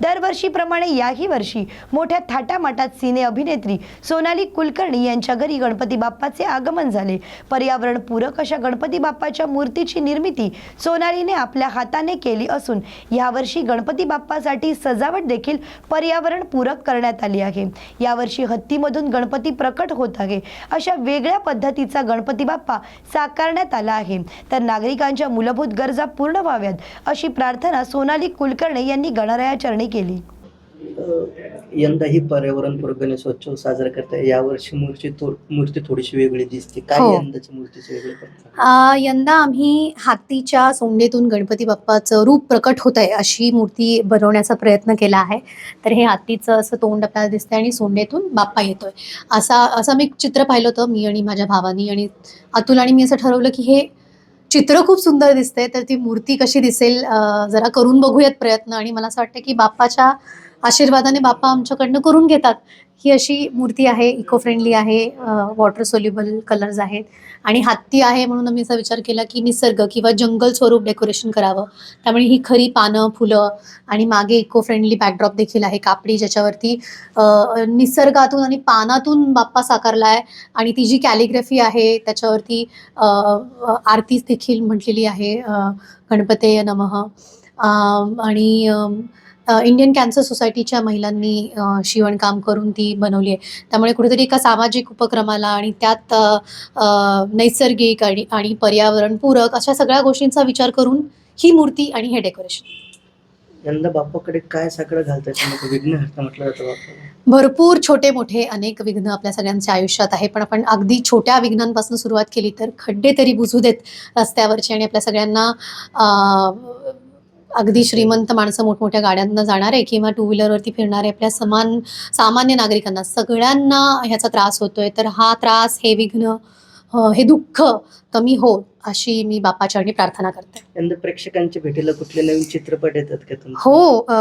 दरवर्षीप्रमाणे याही वर्षी मोठ्या थाटामाटात सिने अभिनेत्री सोनाली कुलकर्णी यांच्या घरी गणपती बाप्पाचे आगमन झाले. पर्यावरण पूरक अशा गणपती बाप्पाच्या मूर्तीची निर्मिती सोनालीने आपल्या हाताने केली असून यावर्षी गणपती बाप्पासाठी सजावट देखील पर्यावरण पूरक करण्यात आली आहे. यावर्षी हत्तीमधून गणपती प्रकट होत आहे. अशा वेगळ्या पद्धतीचा गणपती बाप्पा साकारण्यात आला आहे. तर नागरिकांच्या मूलभूत गरजा पूर्ण व्हाव्यात अशी प्रार्थना सोनाली कुलकर्णी यांनी गणरायाचरणी केली. अ, यंदा ही पर्यावरणपूरक गणेशोत्सव साजरा करताय यावर्षी मूर्ती मूर्ती थोडीशी वेगळी दिसते. काय हो. यंदाची मूर्तीची वेगळी यंदा आम्ही हातीच्या सोंडेतून गणपती बाप्पाचं रूप प्रकट होत आहे अशी मूर्ती बनवण्याचा प्रयत्न केला आहे. तर हे हातीचं असं तोंड आपल्याला दिसतंय आणि सोंडेतून बाप्पा येतोय. असा असं मी चित्र पाहिलं होतं मी आणि माझ्या भावानी आणि अतुल आणि मी असं ठरवलं की हे चित्र खूप सुंदर दिसते तर ती मूर्ती कशी दिसेल जरा करून बघूयात प्रयत्न. आणि मला असं वाटतं की बाप्पाच्या आशीर्वादाने बाप्पा आमच्याकडनं करून घेतात. ही अशी मूर्ती आहे इको फ्रेंडली आहे वॉटर सोल्युबल कलर्स आहेत. आणि हत्ती आहे म्हणून आम्ही असा विचार केला की निसर्ग किंवा जंगल स्वरूप डेकोरेशन करावं. त्यामुळे ही खरी पानं फुलं आणि मागे इको फ्रेंडली बॅकड्रॉप देखील आहे कापडी ज्याच्यावरती निसर्गातून आणि पानातून बाप्पा साकारला आहे आणि ती जी कॅलिग्राफी आहे त्याच्यावरती आरतीच देखील म्हटलेली आहे अ, गणपतेय नमः. आणि इंडियन कॅन्सर सोसायटीच्या महिलांनी शिवणकाम करून ती बनवली आहे. त्यामुळे कुठेतरी एका सामाजिक उपक्रमाला आणि त्यात नैसर्गिक आणि आणि पर्यावरणपूरक अशा सगळ्या गोष्टींचा विचार करून ही मूर्ती आणि हे डेकोरेशन. यंदा बाप्पाकडे काय साकडं घालताय? तुम्ही विघ्नहर्ता म्हटलं जातं भरपूर छोटे मोठे अनेक विघ्न आपल्या सगळ्यांच्या आयुष्यात आहे पण आपण अगदी छोट्या विघ्नांपासून सुरुवात केली तर खड्डे तरी बुजू देत रस्त्यावरचे आणि आपल्या सगळ्यांना अगदी श्रीमंत माणसं मोठमोठ्या गाड्यांना जाणारे किंवा टू व्हीलरवरती फिरणारे आपल्या समान सामान्य नागरिकांना सगळ्यांना ह्याचा त्रास होतोय. तर हा त्रास हे विघ्न हे दुःख कमी हो अशी मी बाप्पाचरणी प्रार्थना करते. यंदा प्रेक्षकांच्या भेटीला कुठले नवीन चित्रपट येतात का तुमचे? हो अ,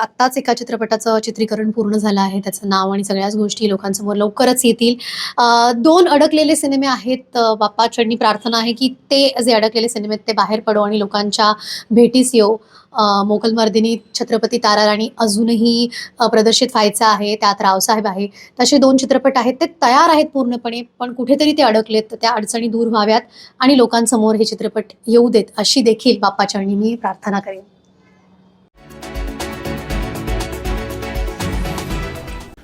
आत्ताच एका चित्रपटाचं चित्रीकरण पूर्ण झालं आहे. त्याचं नाव आणि सगळ्याच गोष्टी लोकांसमोर लवकरच येतील. अ, दोन अडकलेले सिनेमे आहेत. अ, बाप्पा चढणी प्रार्थना आहे की ते जे अडकलेले सिनेमे आहेत ते बाहेर पडो आणि लोकांच्या भेटीस येऊ अ, मोगलमर्दिनी छत्रपती ताराराणी अजूनही अ, प्रदर्शित व्हायचं आहे. त्यात रावसाहेब आहे. तसे दोन चित्रपट आहेत. ते तयार आहेत पूर्णपणे पण कुठेतरी ते अडकलेत. तर त्या अडचणी दूर व्हाव्यात आणि लोकांसमोर हे चित्रपट येऊ देत अशी देखील बाप्पाच्या मी प्रार्थना करेन.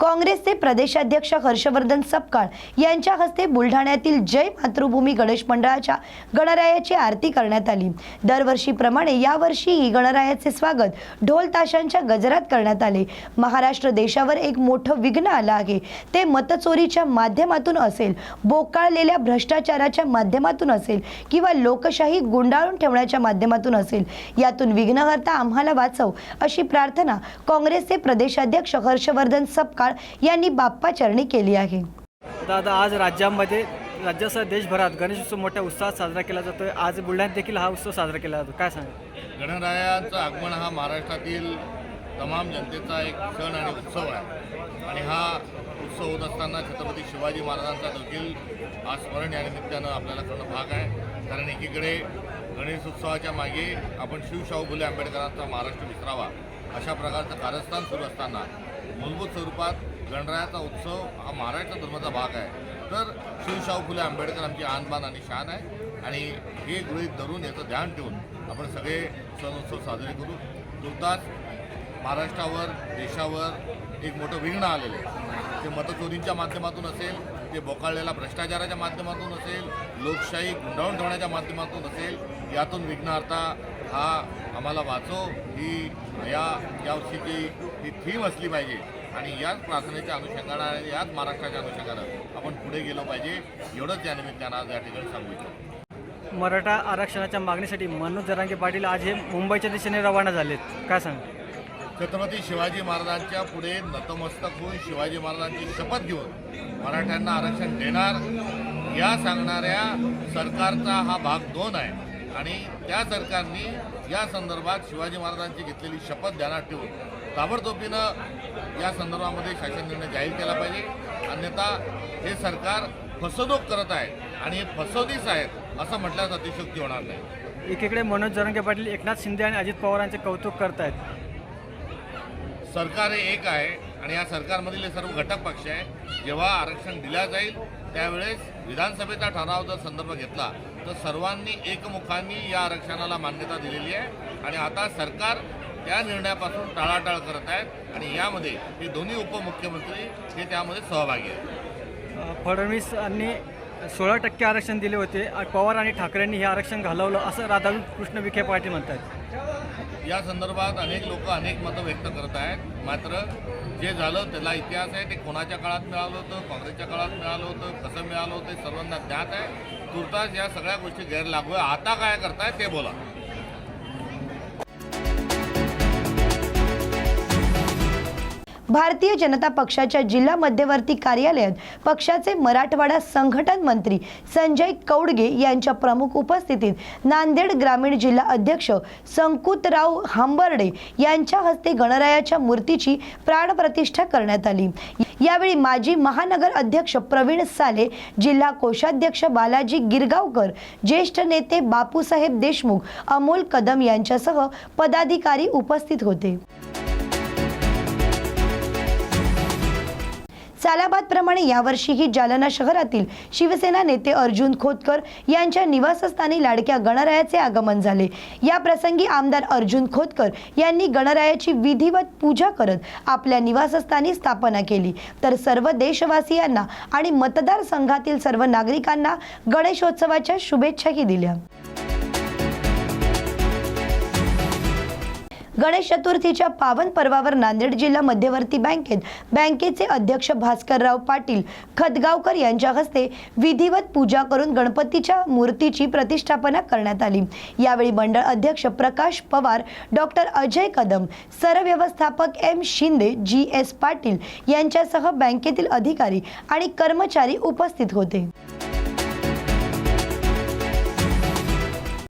काँग्रेसचे प्रदेशाध्यक्ष हर्षवर्धन सपकाळ यांच्या हस्ते बुलढाण्यातील जय मातृभूमी गणेश मंडळाच्या गणरायाची आरती करण्यात आली. दरवर्षीप्रमाणे यावर्षीही गणरायाचे स्वागत ढोल ताशांच्या गजरात करण्यात आले. महाराष्ट्र देशावर एक मोठं विघ्न आलं आहे. ते मतचोरीच्या माध्यमातून असेल बोकाळलेल्या भ्रष्टाचाराच्या माध्यमातून असेल किंवा लोकशाही गुंडाळून ठेवण्याच्या माध्यमातून असेल यातून विघ्नहर्ता आम्हाला वाचव अशी प्रार्थना काँग्रेसचे प्रदेशाध्यक्ष हर्षवर्धन सपकाळ यांनी बाप्पा चरणी केली आहे. दादा आज राज्यामध्ये राज्यासह देशभरात गणेशोत्सव मोठ्या उत्साहात साजरा केला जातोय. आज बुलढाण्यात देखील हा उत्सव साजरा केला जातो. काय सांगा गणरायाचं आगमन हा महाराष्ट्रातील तमाम जनतेचा एक सण आणि उत्सव आहे. आणि हा उत्सव होत असताना छत्रपती शिवाजी महाराजांचा देखील हा स्मरण या निमित्तानं आपल्याला करणं भाग आहे. कारण एकीकडे गणेशोत्सवाच्या मागे आपण शिवशाहू फुले आंबेडकरांचा महाराष्ट्र विसरावा अशा प्रकारचं कारस्थान सुरू असताना मूलभूत स्वरूपात गणरायाचा उत्सव हा महाराष्ट्र धर्माचा भाग आहे. तर शिवशाहू फुले आंबेडकर आमची आणबाण आणि शान आहे. आणि हे गृहित धरून याचं ध्यान ठेवून आपण सगळे सण उत्सव साजरे करू. तुर्तास महाराष्ट्रावर देशावर एक मोठं विघ्न आलेलं आहे. ते मतचोरींच्या माध्यमातून असेल ते बोकाळलेल्या भ्रष्टाचाराच्या माध्यमातून असेल लोकशाही गुंडाळून ठेवण्याच्या माध्यमातून असेल यातून विघ्नार्था हा आम्हाला वाचव ही या यावर्षीची ही थीम असली पाहिजे. आणि याच प्रार्थनेच्या अनुषंगानं आणि याच महाराष्ट्राच्या अनुषंगानं आपण पुढे गेलो पाहिजे एवढंच या निमित्तानं आज या ठिकाणी सांगू इच्छितो. मराठा आरक्षणाच्या मागणीसाठी मनोज जरांगे पाटील आज हे मुंबईच्या दिशेने रवाना झालेत. काय सांगा छत्रपती शिवाजी महाराजांच्या पुढे नतमस्तक होऊन शिवाजी महाराजांची शपथ घेऊन मराठ्यांना आरक्षण देणार या सांगणाऱ्या सरकारचा हा भाग दोन आहे. आणि त्या सरकारने या संदर्भात शिवाजी महाराजांची घेतलेली शपथ ध्यानात ठेवून ताबडतोबीनं या संदर्भामध्ये शासन निर्णय जाहीर केला पाहिजे. अन्यथा हे सरकार फसवणूक करत आहे आणि हे फसवणीच आहेत असं म्हटल्यास अतिशयोक्ती होणार नाही. एकीकडे मनोज जरांगे पाटील एकनाथ शिंदे आणि अजित पवारांचे कौतुक करतायत. सरकार हे एक आहे आणि या सरकारमधील हे सर्व घटक पक्ष आहे. जेव्हा आरक्षण दिल्या जाईल त्यावेळेस विधानसभेचा ठराव जर संदर्भ घेतला तर सर्वांनी एकमुखांनी या आरक्षणाला मान्यता दिलेली आहे. आणि आता सरकार त्या निर्णयापासून टाळाटाळ करत आहेत आणि यामध्ये हे दोन्ही उपमुख्यमंत्री हे त्यामध्ये सहभागी आहेत. अ, फडणवीसांनी सोळा टक्के आरक्षण दिले होते. पवार आणि ठाकरेंनी हे आरक्षण घालवलं असं राधाकृष्ण विखे पाटील म्हणतात. या संदर्भात अनेक लोक अनेक मतं व्यक्त करत आहेत. मात्र जे झालं त्याला इतिहास आहे. ते कोणाच्या काळात मिळालं होतं? काँग्रेसच्या काळात मिळालं होतं? कसं मिळालं होतं? सर्वांना ज्ञात आहे. तुर्तास या सगळ्या गोष्टी गैरलागू आहे आता काय करताय ते बोला. भारतीय जनता पक्षाच्या जिल्हा मध्यवर्ती कार्यालयात पक्षाचे मराठवाडा संघटन मंत्री संजय कौडगे यांच्या प्रमुख उपस्थितीत नांदेड ग्रामीण जिल्हा अध्यक्ष संकुतराव हांबर्डे यांच्या हस्ते गणरायाच्या मूर्तीची प्राणप्रतिष्ठा करण्यात आली. यावेळी माजी महानगर अध्यक्ष प्रवीण साले जिल्हा कोषाध्यक्ष बालाजी गिरगावकर ज्येष्ठ नेते बापूसाहेब देशमुख अमोल कदम यांच्यासह पदाधिकारी उपस्थित होते. सालाबाद प्रमाणे यावर्षीही जालना शहरातील शिवसेना नेते अर्जुन खोतकर यांच्या निवासस्थानी लाडक्या गणरायाचे आगमन झाले. या प्रसंगी आमदार अर्जुन खोतकर यांनी गणरायाची विधिवत पूजा करत आपल्या निवासस्थानी स्थापना केली. तर सर्व देशवासियांना आणि मतदारसंघातील सर्व नागरिकांना गणेशोत्सवाच्या शुभेच्छाही दिल्या. गणेश चतुर्थीच्या पावन पर्वावर नांदेड जिल्हा मध्यवर्ती बँकेत बँकेचे अध्यक्ष भास्करराव पाटील खतगावकर यांच्या हस्ते विधिवत पूजा करून गणपतीच्या मूर्तीची प्रतिष्ठापना करण्यात आली. यावेळी मंडळ अध्यक्ष Prakash Pawar doctor Ajay Kadam सरव्यवस्थापक M Shinde G S Patil यांच्यासह बँकेतील अधिकारी आणि कर्मचारी उपस्थित होते.